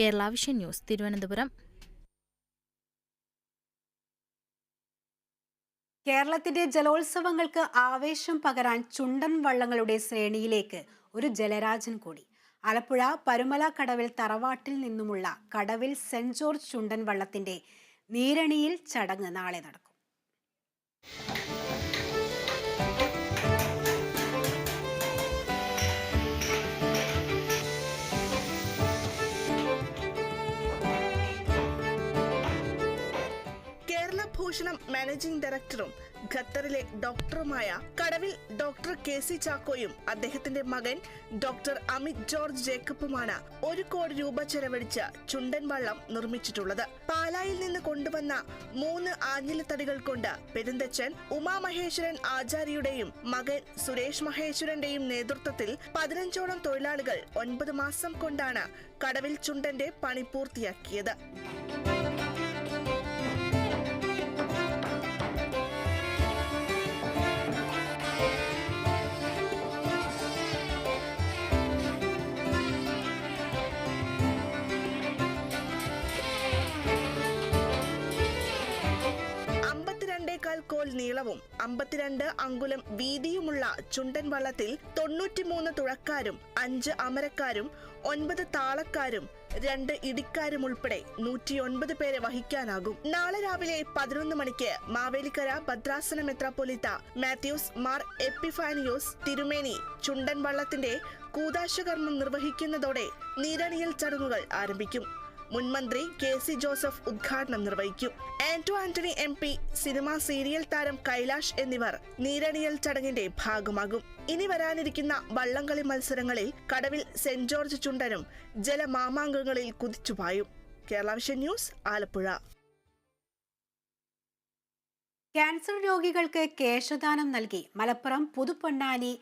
Kerala vision news Thiruvananthapuram. കേരളത്തിന്റെ ജലോത്സവങ്ങൾക്ക് ആവേശം പകരാൻ ചുണ്ടൻ വള്ളങ്ങളുടെ ശ്രേണിയിലേക്ക് ഒരു ജലരാജൻ കൂടി. ആലപ്പുഴ പരുമല കടവിൽ തറവാട്ടിൽ നിന്നുമുള്ള കടവിൽ സെന്റ് ജോർജ് ചുണ്ടൻ വള്ളത്തിന്റെ നീരണിയിൽ ചടങ്ങ് നാളെ നടക്കും. ഭൂഷണം മാനേജിംഗ് ഡയറക്ടറും ഖത്തറിലെ ഡോക്ടറുമായ കടവിൽ ഡോക്ടർ കെ സി ചാക്കോയും അദ്ദേഹത്തിന്റെ മകൻ ഡോക്ടർ അമിത് ജോർജ് ജേക്കബുമാണ് ഒരു കോടി രൂപ ചെലവഴിച്ച് ചുണ്ടൻ വള്ളം നിർമ്മിച്ചിട്ടുള്ളത്. പാലായിൽ നിന്ന് കൊണ്ടുവന്ന മൂന്ന് ആഞ്ഞിലത്തടികൾ കൊണ്ട് പെരുന്തച്ചൻ ഉമാമഹേശ്വരൻ ആചാര്യയുടെയും മകൻ സുരേഷ് മഹേശ്വരന്റെയും നേതൃത്വത്തിൽ പതിനഞ്ചോളം തൊഴിലാളികൾ ഒൻപത് മാസം കൊണ്ടാണ് കടവിൽ ചുണ്ടന്റെ പണി പൂർത്തിയാക്കിയത്. അമ്പത്തിരണ്ടേകാൽ കോൽ നീളവും അമ്പത്തിരണ്ട് അങ്കുലം വീതിയുമുള്ള ചുണ്ടൻ വള്ളത്തിൽ തൊണ്ണൂറ്റിമൂന്ന് തുഴക്കാരും അഞ്ച് അമരക്കാരും ഒൻപത് താളക്കാരും രണ്ട് ഇടിക്കാരും ഉൾപ്പെടെ നൂറ്റിയൊൻപത് പേരെ വഹിക്കാനാകും. നാളെ രാവിലെ പതിനൊന്ന് മണിക്ക് മാവേലിക്കര ഭദ്രാസന മെത്രാപ്പൊലിത്ത മാത്യൂസ് മാർ എപ്പിഫാനിയോസ് തിരുമേനി ചുണ്ടൻ വള്ളത്തിന്റെ കൂതാശകർമ്മം നിർവഹിക്കുന്നതോടെ നീരണിയൽ ചടങ്ങുകൾ ആരംഭിക്കും. മുൻമന്ത്രി കെ സി ജോസഫ് ഉദ്ഘാടനം നിർവഹിക്കും. Anto Antony M P cinema serial താരം കൈലാഷ് എന്നിവർ നീരണിയൽ ചടങ്ങിന്റെ ഭാഗമാകും. ഇനി വരാനിരിക്കുന്ന വള്ളംകളി മത്സരങ്ങളിൽ കടവിൽ സെന്റ് ജോർജ് ചുണ്ടനും ജലമാമാങ്കങ്ങളിൽ കുതിച്ചുപായും. Kerala vision news Alappuzha. Cancer രോഗികൾക്ക് കേശദാനം നൽകി മലപ്പുറം പുതുപ്പൊന്നാനി